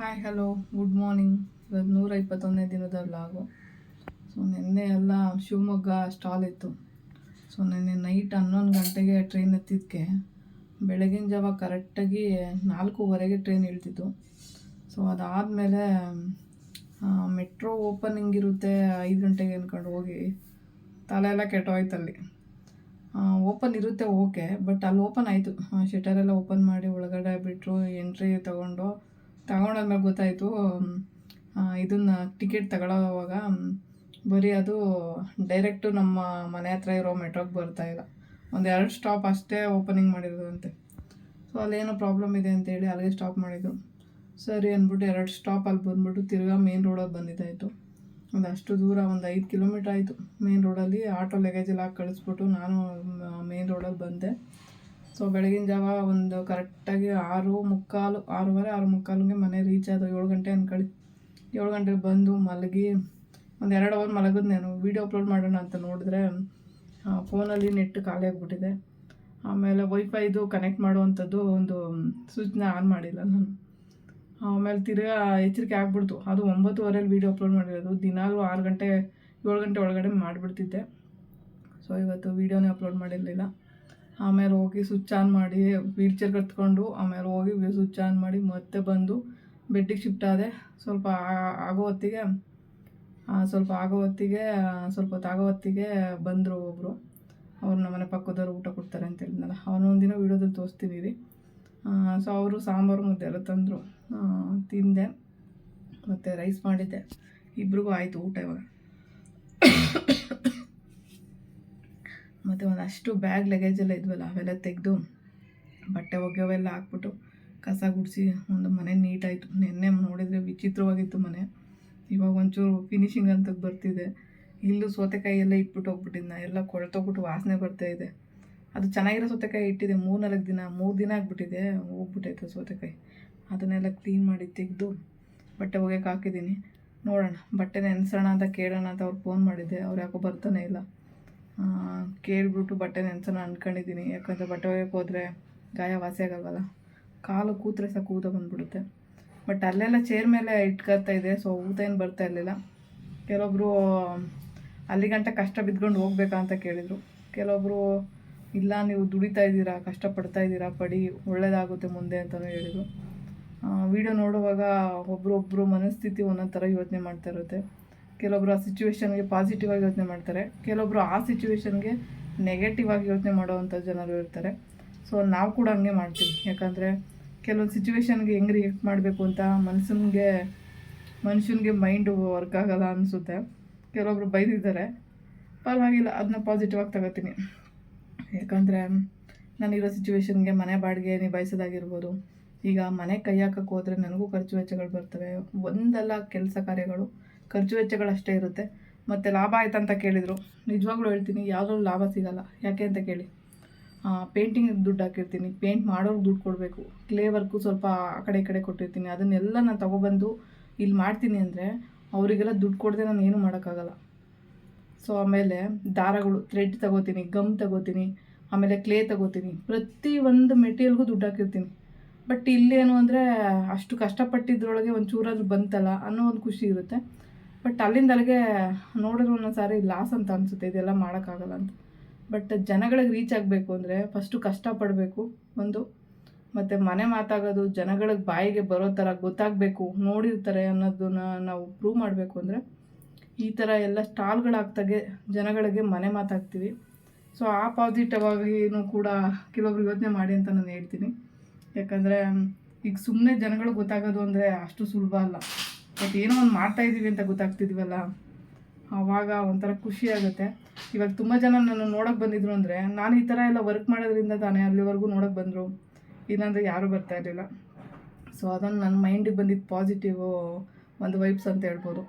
Hi hello good morning ಇವತ್ತು ನೂರ ಇಪ್ಪತ್ತೊಂದನೇ ದಿನದ ವ್ಲಾಗು ಸೊ ನಿನ್ನೆ ಎಲ್ಲ ಶಿವಮೊಗ್ಗ ಸ್ಟಾಲ್ ಇತ್ತು. ಸೊ ನಿನ್ನೆ ನೈಟ್ ಹನ್ನೊಂದು ಗಂಟೆಗೆ ಟ್ರೈನ್ ಎತ್ತಿದ್ದಕ್ಕೆ ಬೆಳಗಿನ ಜಾವ ಕರೆಕ್ಟಾಗಿ ನಾಲ್ಕೂವರೆಗೆ ಟ್ರೈನ್ ಇಳ್ತಿತ್ತು. ಸೊ ಅದಾದಮೇಲೆ ಮೆಟ್ರೋ ಓಪನಿಂಗ್ ಇರುತ್ತೆ ಐದು ಗಂಟೆಗೆ ಅಂದ್ಕೊಂಡು ಹೋಗಿ. ತಲೆ ಎಲ್ಲ ಕೆಟ್ಟೋಯ್ತಲ್ಲಿ ಓಪನ್ ಇರುತ್ತೆ ಓಕೆ ಬಟ್ ಅಲ್ಲಿ ಓಪನ್ ಆಯಿತು. ಶಟರ್ ಎಲ್ಲ ಓಪನ್ ಮಾಡಿ ಒಳಗಡೆ ಬಿಟ್ಟರು ಎಂಟ್ರಿ ತಗೊಂಡು ತಗೊಂಡಾದ್ಮೇಲೆ ಗೊತ್ತಾಯಿತು ಇದನ್ನು ಟಿಕೆಟ್ ತಗೊಳ್ಳೋವಾಗ ಬರೀ ಅದು ಡೈರೆಕ್ಟು ನಮ್ಮ ಮನೆ ಹತ್ರ ಇರೋ ಮೆಟ್ರೋಗೆ ಬರ್ತಾ ಇಲ್ಲ. ಒಂದು ಎರಡು ಸ್ಟಾಪ್ ಅಷ್ಟೇ ಓಪನಿಂಗ್ ಮಾಡಿರೋದಂತೆ. ಸೊ ಅಲ್ಲೇನೋ ಪ್ರಾಬ್ಲಮ್ ಇದೆ ಅಂತೇಳಿ ಅಲ್ಲಿಗೆ ಸ್ಟಾಪ್ ಮಾಡಿದ್ದು ಸರಿ ಅಂದ್ಬಿಟ್ಟು ಎರಡು ಸ್ಟಾಪ್ ಅಲ್ಲಿ ಬಂದ್ಬಿಟ್ಟು ತಿರ್ಗಾ ಮೇನ್ ರೋಡಲ್ಲಿ ಬಂದಿದ್ದಾಯಿತು. ಒಂದು ಅಷ್ಟು ದೂರ ಒಂದು ಐದು ಕಿಲೋಮೀಟ್ರ್ ಆಯಿತು. ಮೇನ್ ರೋಡಲ್ಲಿ ಆಟೋ ಲಗೇಜ್ ಎಲ್ಲ ಹಾಕಿ ಕಳಿಸ್ಬಿಟ್ಟು ನಾನು ಮೇನ್ ರೋಡಲ್ಲಿ ಬಂದೆ. ಸೊ ಬೆಳಗಿನ ಜಾವ ಒಂದು ಕರೆಕ್ಟಾಗಿ ಆರು ಮುಕ್ಕಾಲು, ಆರೂವರೆ, ಆರು ಮುಕ್ಕಾಲಿಗೆ ಮನೆ ರೀಚ್ ಆದ ಏಳು ಗಂಟೆ ಅಂದ್ಕೊಳ್ಳಿ ಏಳು ಗಂಟೆಗೆ ಬಂದು ಮಲಗಿ ಒಂದು ಎರಡು ಅವರ್ ಮಲಗಿದ್ ನಾನು ವೀಡಿಯೋ ಅಪ್ಲೋಡ್ ಮಾಡೋಣ ಅಂತ ನೋಡಿದ್ರೆ ಫೋನಲ್ಲಿ ನೆಟ್ ಖಾಲಿ ಆಗಿಬಿಟ್ಟಿದೆ. ಆಮೇಲೆ ವೈಫೈದು ಕನೆಕ್ಟ್ ಮಾಡುವಂಥದ್ದು ಒಂದು ಸ್ವಿಚ್ನ ಆನ್ ಮಾಡಿಲ್ಲ ನಾನು. ಆಮೇಲೆ ತಿರ್ಗಾ ಎಚ್ಚರಿಕೆ ಆಗ್ಬಿಡ್ತು. ಅದು ಒಂಬತ್ತುವರೆಯಲ್ಲಿ ವೀಡಿಯೋ ಅಪ್ಲೋಡ್ ಮಾಡಿರೋದು. ದಿನಾಗಲೂ ಆರು ಗಂಟೆ, ಏಳು ಗಂಟೆ ಒಳಗಡೆ ಮಾಡಿಬಿಡ್ತಿದ್ದೆ. ಸೊ ಇವತ್ತು ವೀಡಿಯೋನೇ ಅಪ್ಲೋಡ್ ಮಾಡಿರಲಿಲ್ಲ. ಆಮೇಲೆ ಹೋಗಿ ಸ್ವಿಚ್ ಆನ್ ಮಾಡಿ ವೀಲ್ ಚೇರ್ ಕತ್ಕೊಂಡು ಆಮೇಲೆ ಹೋಗಿ ಸ್ವಿಚ್ ಆನ್ ಮಾಡಿ ಮತ್ತೆ ಬಂದು ಬೆಡ್ಡಿಗೆ ಶಿಫ್ಟ್ ಆದೆ. ಸ್ವಲ್ಪ ಆಗೋ ಹೊತ್ತಿಗೆ ಸ್ವಲ್ಪ ಆಗೋ ಹೊತ್ತಿಗೆ ಸ್ವಲ್ಪ ಹೊತ್ತು ಆಗೋ ಹೊತ್ತಿಗೆ ಬಂದರು ಒಬ್ಬರು ಅವ್ರು ನಮ್ಮನೆ ಪಕ್ಕದವ್ರು ಊಟ ಕೊಡ್ತಾರೆ ಅಂತ ಹೇಳಿದ್ನಲ್ಲ ಅವನೊಂದಿನ ವೀಡಿಯೋದಲ್ಲಿ ತೋರಿಸ್ತೀನಿ ರೀ ಸೊ ಅವರು ಸಾಂಬಾರು ಮುದ್ದೆ ಎಲ್ಲ ತಂದರು. ತಿಂದೆ, ಮತ್ತು ರೈಸ್ ಮಾಡಿದ್ದೆ. ಇಬ್ರಿಗೂ ಆಯಿತು ಊಟ ಇವಾಗ. ಮತ್ತು ಒಂದಷ್ಟು ಬ್ಯಾಗ್ ಲಗೇಜ್ ಎಲ್ಲ ಇದ್ವಲ್ಲ, ಅವೆಲ್ಲ ತೆಗೆದು ಬಟ್ಟೆ ಒಗೆಯೋವೆಲ್ಲ ಹಾಕ್ಬಿಟ್ಟು ಕಸ ಗುಡಿಸಿ ಒಂದು ಮನೆ ನೀಟಾಯಿತು. ನಿನ್ನೆ ನೋಡಿದರೆ ವಿಚಿತ್ರವಾಗಿತ್ತು ಮನೆ. ಇವಾಗ ಒಂಚೂರು ಫಿನಿಶಿಂಗ್ ಅಂತ ಬರ್ತಿದೆ. ಇಲ್ಲೂ ಸೌತೆಕಾಯಿ ಎಲ್ಲ ಇಟ್ಬಿಟ್ಟು ಹೋಗ್ಬಿಟ್ಟಿದ್ನ. ಎಲ್ಲ ಕೊಳ್ತೋಗ್ಬಿಟ್ಟು ವಾಸನೆ ಬರ್ತಾ ಇದೆ. ಅದು ಚೆನ್ನಾಗಿರೋ ಸೌತೆಕಾಯಿ ಇಟ್ಟಿದೆ. ಮೂರು ನಾಲ್ಕು ದಿನ, ಮೂರು ದಿನ ಆಗಿಬಿಟ್ಟಿದೆ. ಹೋಗ್ಬಿಟ್ಟೈತೆ ಸೌತೆಕಾಯಿ. ಅದನ್ನೆಲ್ಲ ಕ್ಲೀನ್ ಮಾಡಿ ತೆಗೆದು ಬಟ್ಟೆ ಒಗೆಯಕ್ಕೆ ಹಾಕಿದ್ದೀನಿ. ನೋಡೋಣ. ಬಟ್ಟೆ ನೆನೆಸೋಣ ಅಂತ ಕೇಳೋಣ ಅಂತ ಅವ್ರು ಫೋನ್ ಮಾಡಿದ್ದೆ. ಅವ್ರು ಯಾಕೋ ಬರ್ತಾನೆ ಇಲ್ಲ. ಕೇಳ್ಬಿಟ್ಟು ಬಟ್ಟೆ ನೆನ್ಸೋಣ ಅಂದ್ಕೊಂಡಿದ್ದೀನಿ ಯಾಕಂದರೆ ಬಟ್ಟೆ ಒಗೆಯಕ್ಕೆ ಹೋದರೆ ಗಾಯ ವಾಸಿ ಆಗಲ್ವಲ್ಲ? ಕಾಲು ಕೂತ್ರೆ ಸಹ ಕೂತ ಬಂದುಬಿಡುತ್ತೆ. ಬಟ್ ಅಲ್ಲೆಲ್ಲ ಚೇರ್ ಮೇಲೆ ಇಟ್ಕೊಳ್ತಾ ಇದೆ ಸೊ ಊತ ಏನು ಬರ್ತಾ ಇರಲಿಲ್ಲ. ಕೆಲವೊಬ್ಬರು ಅಲ್ಲಿಗಂಟ ಕಷ್ಟ ಬಿದ್ಕೊಂಡು ಹೋಗ್ಬೇಕಾ ಅಂತ ಕೇಳಿದರು. ಕೆಲವೊಬ್ಬರು ಇಲ್ಲ, ನೀವು ದುಡಿತಾ ಇದ್ದೀರಾ, ಕಷ್ಟಪಡ್ತಾ ಇದ್ದೀರಾ, ಪಡಿ, ಒಳ್ಳೇದಾಗುತ್ತೆ ಮುಂದೆ ಅಂತಲೂ ಹೇಳಿದರು. ವಿಡಿಯೋ ನೋಡುವಾಗ ಒಬ್ರೊಬ್ಬರು ಮನಸ್ಥಿತಿ ಒಂದೊಂದು ಥರ ಯೋಚನೆ ಮಾಡ್ತಾ ಇರುತ್ತೆ. ಕೆಲವೊಬ್ರು ಆ ಸಿಚುವೇಶನ್ಗೆ ಪಾಸಿಟಿವ್ ಆಗಿ ಯೋಚನೆ ಮಾಡ್ತಾರೆ, ಕೆಲವೊಬ್ರು ಆ ಸಿಚುವೇಶನ್ಗೆ ನೆಗೆಟಿವ್ ಆಗಿ ಯೋಚನೆ ಮಾಡುವಂಥ ಜನರು ಇರ್ತಾರೆ. ಸೊ ನಾವು ಕೂಡ ಹಂಗೆ ಮಾಡ್ತೀವಿ. ಯಾಕಂದರೆ ಕೆಲವೊಂದು ಸಿಚುವೇಶನ್ಗೆ ಹೆಂಗೆ ರಿಯಾಕ್ಟ್ ಮಾಡಬೇಕು ಅಂತ ಮನುಷ್ಯನಿಗೆ ಮನುಷ್ಯನಿಗೆ ಮೈಂಡು ವರ್ಕ್ ಆಗಲ್ಲ ಅನಿಸುತ್ತೆ. ಕೆಲವೊಬ್ರು ಬೈದಿದ್ದಾರೆ. ಪರವಾಗಿಲ್ಲ ಅದನ್ನ ಪಾಸಿಟಿವ್ ಆಗಿ ತಗೋತೀನಿ. ಯಾಕಂದರೆ ನಾನಿರೋ ಸಿಚುವೇಶನ್ಗೆ ಮನೆ ಬಾಡಿಗೆ ನಿಭಾಯಿಸೋದಾಗಿರ್ಬೋದು, ಈಗ ಮನೆ ಕೈ ಹಾಕಕ್ಕೆ ಹೋದರೆ ನನಗೂ ಖರ್ಚು ವೆಚ್ಚಗಳು ಬರ್ತವೆ. ಒಂದಲ್ಲ ಕೆಲಸ ಕಾರ್ಯಗಳು ಖರ್ಚು ವೆಚ್ಚಗಳು ಅಷ್ಟೇ ಇರುತ್ತೆ. ಮತ್ತು ಲಾಭ ಆಯ್ತು ಅಂತ ಕೇಳಿದರು. ನಿಜವಾಗ್ಲೂ ಹೇಳ್ತೀನಿ, ಯಾವುದ್ರಲ್ಲೂ ಲಾಭ ಸಿಗಲ್ಲ. ಯಾಕೆ ಅಂತ ಕೇಳಿ. ಪೇಂಟಿಂಗ್ ದುಡ್ಡು ಹಾಕಿರ್ತೀನಿ. ಪೇಂಟ್ ಮಾಡೋರ್ಗೆ ದುಡ್ಡು ಕೊಡಬೇಕು. ಕ್ಲೇ ವರ್ಕು ಸ್ವಲ್ಪ ಆ ಕಡೆ ಈ ಕಡೆ ಕೊಟ್ಟಿರ್ತೀನಿ. ಅದನ್ನೆಲ್ಲ ನಾನು ತೊಗೊಬಂದು ಇಲ್ಲಿ ಮಾಡ್ತೀನಿ ಅಂದರೆ ಅವರಿಗೆಲ್ಲ ದುಡ್ಡು ಕೊಡದೆ ನಾನು ಏನೂ ಮಾಡೋಕ್ಕಾಗಲ್ಲ. ಸೊ ಆಮೇಲೆ ದಾರಗಳು ಥ್ರೆಡ್ ತಗೋತೀನಿ ಗಮ್ ತಗೋತೀನಿ, ಆಮೇಲೆ ಕ್ಲೇ ತಗೋತೀನಿ. ಪ್ರತಿ ಒಂದು ಮೆಟೀರಿಯಲ್ಗೂ ದುಡ್ಡು ಹಾಕಿರ್ತೀನಿ. ಬಟ್ ಇಲ್ಲೇನು ಅಂದರೆ ಅಷ್ಟು ಕಷ್ಟಪಟ್ಟಿದ್ರೊಳಗೆ ಒಂದು ಚೂರಾದ್ರೂ ಬಂತಲ್ಲ ಅನ್ನೋ ಒಂದು ಖುಷಿ ಇರುತ್ತೆ. ಬಟ್ ಅಲ್ಲಿಂದ ಅಲ್ಲಿಗೆ ನೋಡಿದ್ರೆ ಒಂದೊಂದು ಸಾರಿ ಲಾಸ್ ಅಂತ ಅನಿಸುತ್ತೆ, ಇದೆಲ್ಲ ಮಾಡೋಕ್ಕಾಗಲ್ಲ ಅಂತ. ಬಟ್ ಜನಗಳಿಗೆ ರೀಚ್ ಆಗಬೇಕು ಅಂದರೆ ಫಸ್ಟು ಕಷ್ಟಪಡಬೇಕು ಒಂದು. ಮತ್ತು ಮನೆ ಮಾತಾಗೋದು, ಜನಗಳಿಗೆ ಬಾಯಿಗೆ ಬರೋ ಥರ ಗೊತ್ತಾಗಬೇಕು ನೋಡಿರ್ತಾರೆ ಅನ್ನೋದನ್ನ ನಾವು ಪ್ರೂವ್ ಮಾಡಬೇಕು ಅಂದರೆ ಈ ಥರ ಎಲ್ಲ ಸ್ಟಾಲ್ಗಳಾಗ್ತಾಗೆ ಜನಗಳಿಗೆ ಮನೆ ಮಾತಾಗ್ತೀವಿ. ಸೊ ಆ ಪಾಸಿಟಿವ್ ಆಗಿನೂ ಕೂಡ ಕೆಲವೊಬ್ರು ಯೋಚನೆ ಮಾಡಿ ಅಂತ ನಾನು ಹೇಳ್ತೀನಿ. ಯಾಕಂದರೆ, ಈಗ ಸುಮ್ಮನೆ ಜನಗಳಿಗೆ ಗೊತ್ತಾಗೋದು ಅಂದರೆ ಅಷ್ಟು ಸುಲಭ ಅಲ್ಲ. ಬಟ್ ಏನೋ ಒಂದು ಮಾಡ್ತಾ ಇದ್ದೀವಿ ಅಂತ ಗೊತ್ತಾಗ್ತಿದ್ವಲ್ಲ? ಆವಾಗ ಒಂಥರ ಖುಷಿ ಆಗುತ್ತೆ. ಇವಾಗ ತುಂಬ ಜನ ನಾನು ನೋಡೋಕೆ ಬಂದಿದ್ರು ಅಂದರೆ ನಾನು ಈ ಥರ ಎಲ್ಲ ವರ್ಕ್ ಮಾಡೋದ್ರಿಂದ ತಾನೇ ಅಲ್ಲಿವರೆಗೂ ನೋಡೋಕೆ ಬಂದರು. ಇಲ್ಲಾಂದರೆ ಯಾರೂ ಬರ್ತಾ ಇರಲಿಲ್ಲ. ಸೊ ಅದೊಂದು ನನ್ನ ಮೈಂಡಿಗೆ ಬಂದಿದ್ದು ಪಾಸಿಟಿವ್ ಒಂದು ವೈಬ್ಸ್ ಅಂತ ಹೇಳ್ಬೋದು.